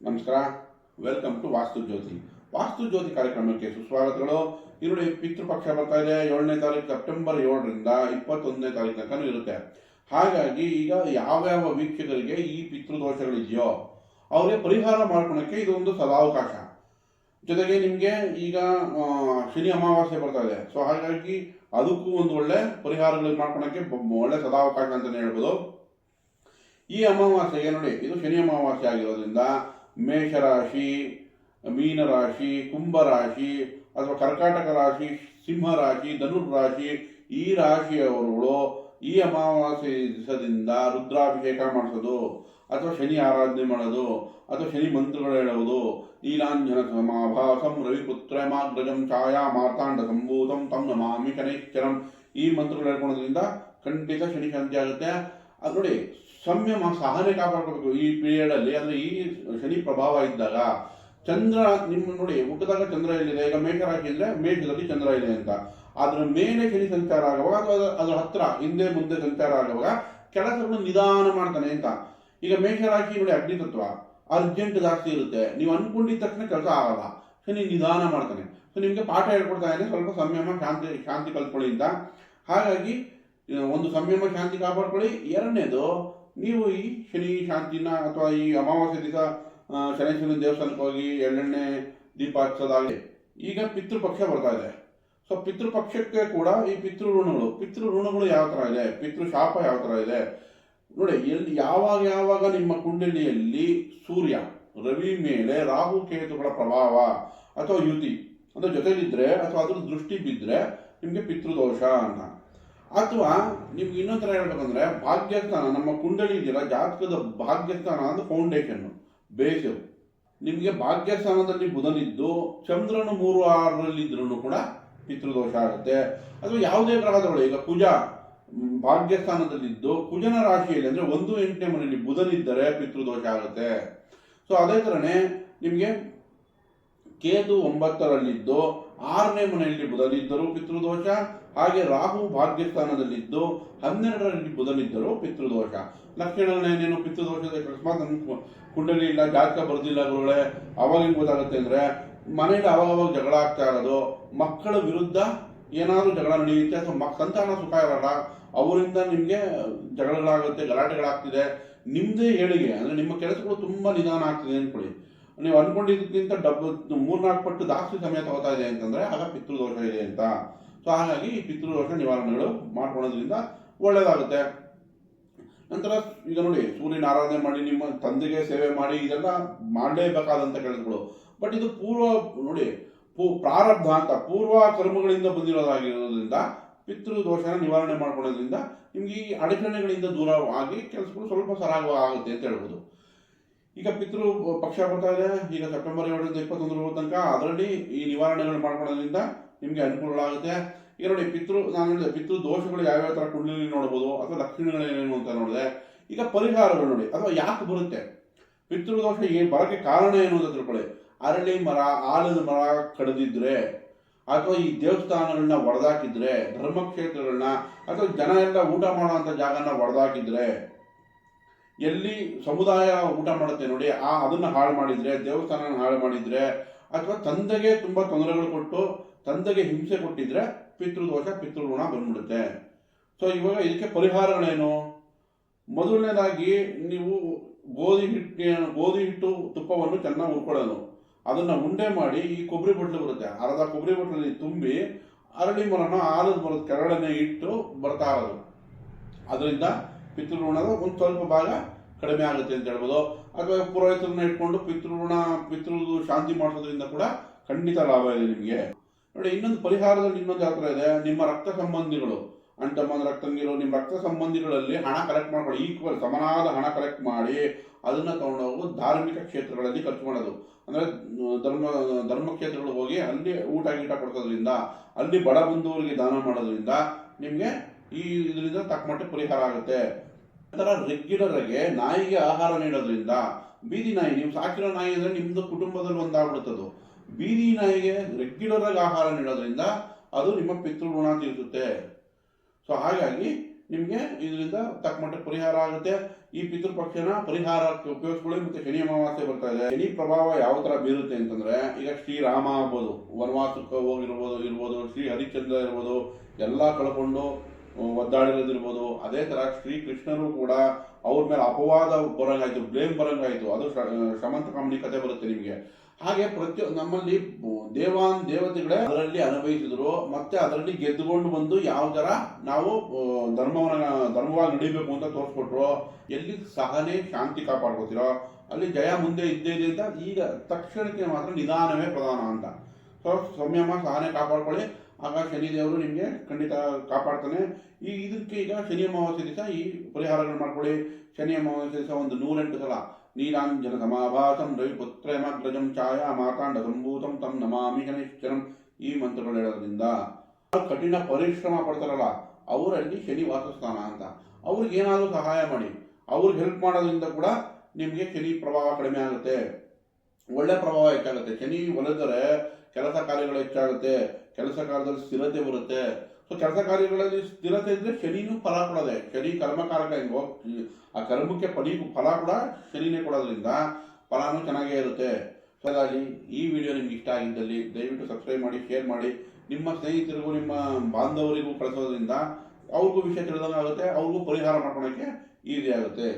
ನಮಸ್ಕಾರ. Welcome to ವಾಸ್ತು ಜ್ಯೋತಿ ವಾಸ್ತು ಜ್ಯೋತಿ ಕಾರ್ಯಕ್ರಮಕ್ಕೆ ಸುಸ್ವಾಗತಗಳು. ಈರುಳ್ಳಿ ಪಿತೃಪಕ್ಷ ಬರ್ತಾ ಇದೆ. ಏಳನೇ ತಾರೀಕು ಸೆಪ್ಟೆಂಬರ್ ಏಳರಿಂದ ಇಪ್ಪತ್ತೊಂದನೇ ತಾರೀಕು ತನಕ ಇರುತ್ತೆ. ಹಾಗಾಗಿ ಈಗ ಯಾವ್ಯಾವ ವೀಕ್ಷಕರಿಗೆ ಈ ಪಿತೃದೋಷಗಳಿದೆಯೋ ಅವರಿಗೆ ಪರಿಹಾರ ಮಾಡ್ಕೊಳಕ್ಕೆ ಇದೊಂದು ಸದಾವಕಾಶ. ಜೊತೆಗೆ ನಿಮಗೆ ಈಗ ಶನಿ ಅಮಾವಾಸ್ಯೆ ಬರ್ತಾ ಇದೆ. ಸೊ ಹಾಗಾಗಿ ಅದಕ್ಕೂ ಒಂದು ಒಳ್ಳೆ ಪರಿಹಾರಗಳು ಮಾಡ್ಕೊಳಕ್ಕೆ ಒಳ್ಳೆ ಸದಾವಕಾಶ ಅಂತಲೇ ಹೇಳ್ಬೋದು. ಈ ಅಮಾವಾಸ್ಯೆಗೆ ನೋಡಿ, ಇದು ಶನಿ ಅಮಾವಾಸ್ಯೆ ಆಗಿರೋದ್ರಿಂದ ಮೇಷರಾಶಿ, ಮೀನರಾಶಿ, ಕುಂಭರಾಶಿ ಅಥವಾ ಕರ್ಕಾಟಕ ರಾಶಿ, ಸಿಂಹರಾಶಿ, ಧನುರ್ ರಾಶಿ ಈ ರಾಶಿಯವರುಗಳು ಈ ಅಮಾವಾಸ್ಯೆ ದಿವಸದಿಂದ ರುದ್ರಾಭಿಷೇಕ ಮಾಡಿಸೋದು ಅಥವಾ ಶನಿ ಆರಾಧನೆ ಮಾಡೋದು ಅಥವಾ ಶನಿ ಮಂತ್ರಗಳು ಹೇಳುವುದು ನೀಲಾಂಜನ ಸಮಾಭಾಸಂ ರವಿಪುತ್ರ ಮಾಗ್ರಜಂ ಛಾಯಾ ಮಾರ್ತಾಂಡ ಸಂಭೂತಂ ತಂ ನಮಾಮಿ ಶನೈಶ್ಚರಂ. ಈ ಮಂತ್ರಗಳು ಹೇಳ್ಕೊಳೋದ್ರಿಂದ ಖಂಡಿತ ಶನಿ ಶಾಂತಿ ಆಗುತ್ತೆ. ಅದು ನೋಡಿ ಸಂಯಮ ಸಹನೆ ಕಾಪಾಡ್ಕೋಬೇಕು ಈ ಪೀರಿಯಡ್ ಅಲ್ಲಿ ಅಂದ್ರೆ ಈ ಶನಿ ಪ್ರಭಾವ ಇದ್ದಾಗ, ಚಂದ್ರ ನಿಮ್ಮ ನೋಡಿ, ಹುಟ್ಟಿದಾಗ ಚಂದ್ರ ಎಲ್ಲಿದೆ? ಈಗ ಮೇಷರಾಶಿ ಅಂದ್ರೆ ಮೇಷದಲ್ಲಿ ಚಂದ್ರ ಇದೆ ಅಂತ. ಅದ್ರ ಮೇಲೆ ಶನಿ ಸಂಚಾರ ಆಗುವಾಗ ಅಥವಾ ಅದರ ಅದ್ರ ಹತ್ರ, ಹಿಂದೆ ಮುಂದೆ ಸಂಚಾರ ಆಗುವಾಗ ಕೆಲಸಗಳು ನಿಧಾನ ಮಾಡ್ತಾನೆ ಅಂತ. ಈಗ ಮೇಷರಾಶಿ ನೋಡಿ, ಅಗ್ನಿ ತತ್ವ. ಅರ್ಜೆಂಟ್ ಜಾಸ್ತಿ ಇರುತ್ತೆ. ನೀವು ಅನ್ಕೊಂಡಿದ್ದ ತಕ್ಷಣ ಕೆಲಸ ಆಗಲ್ಲ. ಶನಿ ನಿಧಾನ ಮಾಡ್ತಾನೆ. ಸೊ ನಿಮಗೆ ಪಾಠ ಹೇಳ್ಕೊಡ್ತಾ ಇದ್ದೀನಿ. ಸ್ವಲ್ಪ ಸಂಯಮ, ಶಾಂತಿ ಶಾಂತಿ ಕಲ್ತ್ಕೊಳ್ಳಿ ಅಂತ. ಹಾಗಾಗಿ, ಒಂದು ಸಂಯಮ, ಶಾಂತಿ ಕಾಪಾಡ್ಕೊಳ್ಳಿ. ಎರಡನೇದು ನೀವು ಈ ಶನಿ ಶಾಂತಿನ ಅಥವಾ ಈ ಅಮಾವಾಸ್ಯ ದಿವಸ ಶನೇಶ್ವರನ ದೇವಸ್ಥಾನಕ್ಕೆ ಹೋಗಿ ಎಳ್ಳೆಣ್ಣೆ ದೀಪ ಹಚ್ಚೋದಾಗಲಿ, ಈಗ ಪಿತೃಪಕ್ಷ ಬರ್ತಾ ಇದೆ. ಸೊ ಪಿತೃಪಕ್ಷಕ್ಕೆ ಕೂಡ ಈ ಪಿತೃ ಋಣಗಳು ಪಿತೃ ಋಣಗಳು ಯಾವ ಥರ ಇದೆ? ಪಿತೃ ಶಾಪ ಯಾವ ಥರ ಇದೆ? ನೋಡಿ, ಎಲ್ಲಿ, ಯಾವಾಗ ಯಾವಾಗ ನಿಮ್ಮ ಕುಂಡಲಿಯಲ್ಲಿ ಸೂರ್ಯ, ರವಿ ಮೇಲೆ ರಾಹು ಕೇತುಗಳ ಪ್ರಭಾವ ಅಥವಾ ಯುತಿ, ಅಂದರೆ ಜೊತೆಲಿದ್ರೆ ಅಥವಾ ಅದ್ರ ದೃಷ್ಟಿ ಬಿದ್ದರೆ ನಿಮಗೆ ಪಿತೃದೋಷ ಅಂತ. ಅಥವಾ ನಿಮ್ಗೆ ಇನ್ನೊಂದು ಥರ ಹೇಳ್ಬೇಕಂದ್ರೆ ಭಾಗ್ಯಸ್ಥಾನ, ನಮ್ಮ ಕುಂಡಲಿ ಇದೆಯಲ್ಲ ಜಾತಕದ ಭಾಗ್ಯಸ್ಥಾನ ಅಂದ್ರೆ ಫೌಂಡೇಶನ್ ಬೇಸು ನಿಮಗೆ ಭಾಗ್ಯಸ್ಥಾನದಲ್ಲಿ ಬುಧನಿದ್ದು, ಚಂದ್ರನು ಮೂರು ಆರರಲ್ಲಿ ಇದ್ರೂ ಕೂಡ ಪಿತೃದೋಷ ಆಗುತ್ತೆ. ಅಥವಾ ಯಾವುದೇ ಗ್ರಹದಗಳು ಈಗ ಕುಜ ಭಾಗ್ಯಸ್ಥಾನದಲ್ಲಿದ್ದು, ಕುಜನ ರಾಶಿಯಲ್ಲಿ ಅಂದ್ರೆ ಒಂದು ಎಂಟನೇ ಮನೆಯಲ್ಲಿ ಬುಧನಿದ್ದರೆ ಪಿತೃದೋಷ ಆಗುತ್ತೆ. ಸೊ ಅದೇ ಥರನೇ ನಿಮಗೆ ಕೇತು ಒಂಬತ್ತರಲ್ಲಿದ್ದು, ಆರನೇ ಮನೆಯಲ್ಲಿ ಬುಧನಿದ್ದರೂ ಪಿತೃದೋಷ. ಹಾಗೆ ರಾಹು ಭಾಗ್ಯಸ್ಥಾನದಲ್ಲಿದ್ದು, ಹನ್ನೆರಡರಲ್ಲಿ ಬುಧನಿದ್ದರೂ ಪಿತೃದೋಷ. ಲಕ್ಷಣಗಳೇನೇನು ಪಿತೃದೋಷದ ಅಕಸ್ಮಾತ್ ನಮ್ಮ ಕುಂಡಲಿ ಇಲ್ಲ, ಜಾತಕ ಬರೆದಿಲ್ಲ ಗುರುಗಳೇ. ಅವಾಗ ಹೆಂಗ್ ಗೊತ್ತಾಗುತ್ತೆ ಅಂದರೆ, ಮನೆಯಲ್ಲಿ ಅವಾಗವಾಗ ಅವಾಗ ಜಗಳ ಆಗ್ತಾ ಇರೋದು, ಮಕ್ಕಳ ವಿರುದ್ಧ ಏನಾದರೂ ಜಗಳ ನಡೆಯುತ್ತೆ, ಅಥವಾ ಸಂತಾನ ಸುಖ ಇರಲ್ಲ, ಅವರಿಂದ ನಿಮಗೆ ಜಗಳಗಳಾಗುತ್ತೆ, ಗಲಾಟೆಗಳಾಗ್ತಿದೆ. ನಿಮ್ಮದೇ ಏಳಿಗೆ, ಅಂದರೆ ನಿಮ್ಮ ಕೆಲಸಗಳು ತುಂಬಾ ನಿಧಾನ ಆಗ್ತಿದೆ ಅನ್ಕೊಳ್ಳಿ ನೀವು ಅನ್ಕೊಂಡಿದ್ದಕ್ಕಿಂತ ಡಬ್ಬು, ಮೂರ್ನಾಲ್ಕು ಪಟ್ಟು ಜಾಸ್ತಿ ಸಮಯ ತಗೋತಾ ಇದೆ ಅಂತಂದ್ರೆ ಆಗ ಪಿತೃದೋಷ ಇದೆ ಅಂತ. ಸೊ ಹಾಗಾಗಿ ಈ ಪಿತೃದೋಷ ನಿವಾರಣೆಗಳು ಮಾಡ್ಕೊಳ್ಳೋದ್ರಿಂದ ಒಳ್ಳೇದಾಗುತ್ತೆ. ನಂತರ ಈಗ ನೋಡಿ, ಸೂರ್ಯನ ಆರಾಧನೆ ಮಾಡಿ, ನಿಮ್ಮ ತಂದೆಗೆ ಸೇವೆ ಮಾಡಿ, ಇದೆಲ್ಲ ಮಾಡಲೇಬೇಕಾದಂತ ಕೆಲಸಗಳು. ಬಟ್ ಇದು ಪೂರ್ವ, ನೋಡಿ, ಪೂ, ಪ್ರಾರಬ್ಧ ಅಂತ, ಪೂರ್ವ ಕರ್ಮಗಳಿಂದ ಬಂದಿರೋದಾಗಿರೋದ್ರಿಂದ ಪಿತೃದೋಷನ ನಿವಾರಣೆ ಮಾಡ್ಕೊಳ್ಳೋದ್ರಿಂದ ನಿಮ್ಗೆ ಈ ಅಡಚಣೆಗಳಿಂದ ದೂರ ಆಗಿ ಕೆಲಸಗಳು ಸ್ವಲ್ಪ ಸರಾಗವಾಗುತ್ತೆ ಅಂತ ಹೇಳ್ಬೋದು. ಈಗ ಪಿತೃ ಪಕ್ಷ ಬರ್ತಾ ಇದೆ. ಈಗ ಸೆಪ್ಟೆಂಬರ್ ಎರಡರಿಂದ ಇಪ್ಪತ್ತೊಂದರ ತನಕ ಅದರಲ್ಲಿ ಈ ನಿವಾರಣೆಗಳು ಮಾಡ್ಕೊಳ್ಳೋದ್ರಿಂದ ನಿಮಗೆ ಅನುಕೂಲಗಳಾಗುತ್ತೆ. ಈಗ ನೋಡಿ, ಪಿತೃ, ನಾನು ಹೇಳಿದೆ, ಪಿತೃ ದೋಷಗಳು ಯಾವ್ಯಾವ ಥರ ಕುಂಡಲಿ ನೋಡ್ಬೋದು ಅಥವಾ ಏನೇನು ಅಂತ ನೋಡಿದೆ. ಈಗ ಪರಿಹಾರಗಳು ನೋಡಿ, ಅಥವಾ ಯಾಕೆ ಬರುತ್ತೆ? ಪಿತೃದೋಷ ಏನು ಬರೋಕ್ಕೆ ಕಾರಣ ಏನು ಅಂತ ತಿಳ್ಕೊಳ್ಳಿ. ಅರಳಿ ಮರ, ಆಲದ ಮರ ಕಡಿದಿದ್ರೆ, ಅಥವಾ ಈ ದೇವಸ್ಥಾನಗಳನ್ನ ಒಡೆದಾಕಿದ್ರೆ, ಧರ್ಮಕ್ಷೇತ್ರಗಳನ್ನ, ಅಥವಾ ಜನ ಎಲ್ಲ ಊಟ ಮಾಡುವಂಥ ಜಾಗನ ಒಡೆದಾಕಿದ್ರೆ ಎಲ್ಲಿ ಸಮುದಾಯ ಊಟ ಮಾಡುತ್ತೆ ನೋಡಿ, ಆ ಅದನ್ನ ಹಾಳು ಮಾಡಿದ್ರೆ ದೇವಸ್ಥಾನ ಹಾಳು ಮಾಡಿದ್ರೆ, ಅಥವಾ ತಂದೆಗೆ ತುಂಬಾ ತೊಂದರೆಗಳು ಕೊಟ್ಟು ತಂದೆಗೆ ಹಿಂಸೆ ಕೊಟ್ಟಿದ್ರೆ ಪಿತೃದೋಷ, ಪಿತೃಋಣ ಬಂದ್ಬಿಡುತ್ತೆ. ಸೊ ಇವಾಗ ಇದಕ್ಕೆ ಪರಿಹಾರಗಳೇನು? ಮೊದಲನೇದಾಗಿ ನೀವು ಗೋಧಿ ಹಿಟ್ಟು ಗೋಧಿ ಹಿಟ್ಟು ತುಪ್ಪವನ್ನು ಚೆನ್ನಾಗಿ ಹುರ್ಕೊಳ್ಳೋದು. ಅದನ್ನ ಉಂಡೆ ಮಾಡಿ ಈ ಕೊಬ್ಬರಿ ಬಟ್ಲು ಬರುತ್ತೆ. ಅರ್ಧ ಕೊಬ್ಬರಿ ಬಟ್ಲಲ್ಲಿ ತುಂಬಿ ಅರಳಿ ಮರನ ಆಲದ ಮರದ ಕೆರಳನ್ನೇ ಇಟ್ಟು ಬರ್ತಾ ಇರೋದು. ಅದರಿಂದ ಪಿತೃಋಣದ ಒಂದು ಸ್ವಲ್ಪ ಭಾಗ ಕಡಿಮೆ ಆಗುತ್ತೆ ಅಂತ ಹೇಳ್ಬೋದು. ಅಥವಾ ಪುರೋಹಿತರನ್ನ ಇಟ್ಕೊಂಡು ಪಿತೃಋಣ, ಪಿತೃದು ಶಾಂತಿ ಮಾಡಿಸೋದ್ರಿಂದ ಕೂಡ ಖಂಡಿತ ಲಾಭ ಇದೆ ನಿಮಗೆ. ನೋಡಿ, ಇನ್ನೊಂದು ಪರಿಹಾರದಲ್ಲಿ ಇನ್ನೊಂದು ಯಾವ ಇದೆ? ನಿಮ್ಮ ರಕ್ತ ಸಂಬಂಧಿಗಳು. ಅಂಟಮ್ಮನ ರಕ್ತಂಗಿರು, ನಿಮ್ಮ ರಕ್ತ ಸಂಬಂಧಿಗಳಲ್ಲಿ ಹಣ ಕಲೆಕ್ಟ್ ಮಾಡ್ಕೊಳ್ಳಿ. ಈಕ್ವಲ್ ಸಮನಾದ ಹಣ ಕಲೆಕ್ಟ್ ಮಾಡಿ ಅದನ್ನ ತಗೊಂಡೋಗಿ ಧಾರ್ಮಿಕ ಕ್ಷೇತ್ರಗಳಲ್ಲಿ ಖರ್ಚು ಮಾಡೋದು. ಅಂದ್ರೆ ಧರ್ಮ ಧರ್ಮ ಕ್ಷೇತ್ರಗಳು ಹೋಗಿ ಅಲ್ಲಿ ಊಟ ಗೀಟ ಕೊಡ್ಸೋದ್ರಿಂದ, ಅಲ್ಲಿ ಬಡ ಬಂಧುವರಿಗೆ ದಾನ ಮಾಡೋದ್ರಿಂದ ನಿಮಗೆ ಈ ಇದರಿಂದ ತಕ್ಕ ಮಟ್ಟಿಗೆ ಪರಿಹಾರ ಆಗುತ್ತೆ. ನಂತರ ರೆಗ್ಯುಲರ್ ಆಗಿ ನಾಯಿಗೆ ಆಹಾರ ನೀಡೋದ್ರಿಂದ ಬೀದಿ ನಾಯಿ, ನೀವು ಸಾಕಿರೋ ನಾಯಿ ಅಂದ್ರೆ ನಿಮ್ದು ಕುಟುಂಬದಲ್ಲಿ ಒಂದಾಗ್ಬಿಡುತ್ತದು. ಬೀದಿ ನಾಯಿಗೆ ರೆಗ್ಯುಲರ್ ಆಗಿ ಆಹಾರ ನೀಡೋದ್ರಿಂದ ಅದು ನಿಮ್ಮ ಪಿತೃ ಋಣ ತೀರಿಸುತ್ತೆ ಸೊ ಹಾಗಾಗಿ ನಿಮಗೆ ಇದರಿಂದ ತಕ್ಕ ಪರಿಹಾರ ಆಗುತ್ತೆ. ಈ ಪಿತೃಪಕ್ಷನ ಪರಿಹಾರಕ್ಕೆ ಉಪಯೋಗಿಸ್ಕೊಳ್ಳಿ ಮತ್ತೆ ಶನಿ ಅಮಾವಾಸ್ಯೆ ಬರ್ತಾ ಇದೆ. ಶನಿ ಪ್ರಭಾವ ಯಾವ ತರ ಬೀರುತ್ತೆ ಅಂತಂದ್ರೆ ಈಗ ಶ್ರೀರಾಮ ಆಗ್ಬೋದು, ವನವಾಸಕ್ಕೆ ಹೋಗಿರ್ಬೋದು, ಇರ್ಬೋದು, ಶ್ರೀ ಹರಿಶ್ಚಂದ್ರ ಇರ್ಬೋದು, ಎಲ್ಲ ಕಳ್ಕೊಂಡು ಒದ್ದಾಡಿರೋದಿರ್ಬೋದು. ಅದೇ ಥರ ಶ್ರೀ ಕೃಷ್ಣರು ಕೂಡ ಅವ್ರ ಮೇಲೆ ಅಪವಾದ ಬರೋಂಗಾಯ್ತು ಬ್ಲೇಮ್ ಬರೋಂಗಾಯ್ತು. ಅದು ಶಮಂತ ಕಾಮಿಡಿ ಕತೆ ಬರುತ್ತೆ ನಿಮಗೆ. ಹಾಗೆ ಪ್ರತಿಯೊ, ನಮ್ಮಲ್ಲಿ ದೇವಾನ್ ದೇವತೆಗಳೇ ಅದರಲ್ಲಿ ಅನುಭವಿಸಿದ್ರು. ಮತ್ತೆ ಅದರಲ್ಲಿ ಗೆದ್ದುಕೊಂಡು ಬಂದು ಯಾವ ಥರ ನಾವು ಧರ್ಮವನ್ನ, ಧರ್ಮವಾಗಿ ನಡಿಬೇಕು ಅಂತ ತೋರಿಸ್ಕೊಟ್ರು. ಎಲ್ಲಿ ಸಹನೆ, ಶಾಂತಿ ಕಾಪಾಡ್ಕೋತಿರೋ, ಅಲ್ಲಿ ಜಯ ಮುಂದೆ ಇದ್ದೇ ಇದೆ ಅಂತ ಈಗ ತಕ್ಷಣಕ್ಕೆ ಮಾತ್ರ ನಿಧಾನವೇ ಪ್ರಧಾನ ಅಂತ. ಸೊ ಸಂಯಮ ಸಹನೆ ಕಾಪಾಡ್ಕೊಳ್ಳಿ. ಆಗ ಶನಿ ದೇವರು ನಿಮಗೆ ಖಂಡಿತ ಕಾಪಾಡ್ತಾನೆ. ಈ ಇದಕ್ಕೆ ಈಗ ಶನಿ ಅಮಾವಾಸ್ಯ ದಿವಸ ಈ ಪರಿಹಾರಗಳು ಮಾಡ್ಕೊಳ್ಳಿ. ಶನಿ ಅಮಾವಾಸ್ಯ ದಿವಸ ಒಂದು ನೂರೆಂಟು ಸಲ ನೀಲಾಂಜನ ಸಮಾಭಾಸಂ ರವಿಪುತ್ರಮಗ್ರಜಂ ಛಾಯಾ ಮಾತಾಂಡ ಸಂಭೂತಂ ತಂ ನಮಾಮಿ ಶನಿಶ್ಚರಂ ಈ ಮಂತ್ರಗಳು ಹೇಳೋದ್ರಿಂದ ಕಠಿಣ ಪರಿಶ್ರಮ ಪಡ್ತಾರಲ್ಲ, ಅವರಲ್ಲಿ ಶನಿ ವಾಸಸ್ಥಾನ ಅಂತ. ಅವ್ರಿಗೆ ಏನಾದರೂ ಸಹಾಯ ಮಾಡಿ. ಅವ್ರಿಗೆ ಹೆಲ್ಪ್ ಮಾಡೋದ್ರಿಂದ ಕೂಡ ನಿಮಗೆ ಶನಿ ಪ್ರಭಾವ ಕಡಿಮೆ ಆಗುತ್ತೆ. ಒಳ್ಳೆ ಪ್ರಭಾವ ಹೆಚ್ಚಾಗುತ್ತೆ. ಶನಿ ಒಲಿದರೆ ಕೆಲಸ ಕಾರ್ಯಗಳು ಹೆಚ್ಚಾಗುತ್ತೆ, ಕೆಲಸ ಕಾರ್ಯದಲ್ಲಿ ಸ್ಥಿರತೆ ಬರುತ್ತೆ. ಸೊ ಕೆಲಸ ಕಾರ್ಯಗಳಲ್ಲಿ ಸ್ಥಿರತೆ ಇದ್ರೆ ಶನಿನೂ ಫಲ ಕೊಡೋದೆ. ಶನಿ ಕರ್ಮಕಾರಕ ಹೆಂಗೋ, ಆ ಕರ್ಮಕ್ಕೆ ಫಲಿ ಫಲ ಕೂಡ ಶನಿನೇ ಕೊಡೋದ್ರಿಂದ ಫಲನೂ ಚೆನ್ನಾಗೇ ಇರುತ್ತೆ. ಸೊ ಹಾಗಾಗಿ ಈ ವಿಡಿಯೋ ನಿಮ್ಗೆ ಇಷ್ಟ ಆಗಿದ್ದಲ್ಲಿ ದಯವಿಟ್ಟು ಸಬ್ಸ್ಕ್ರೈಬ್ ಮಾಡಿ ಶೇರ್ ಮಾಡಿ. ನಿಮ್ಮ ಸ್ನೇಹಿತರಿಗೂ, ನಿಮ್ಮ ಬಾಂಧವರಿಗೂ ಕಳಿಸೋದ್ರಿಂದ ಅವ್ರಿಗೂ ವಿಷಯ ತಿಳಿದಂಗಾಗುತ್ತೆ, ಅವ್ರಿಗೂ ಪರಿಹಾರ ಮಾಡ್ಕೊಳಕ್ಕೆ ಈಸಿ ಆಗುತ್ತೆ.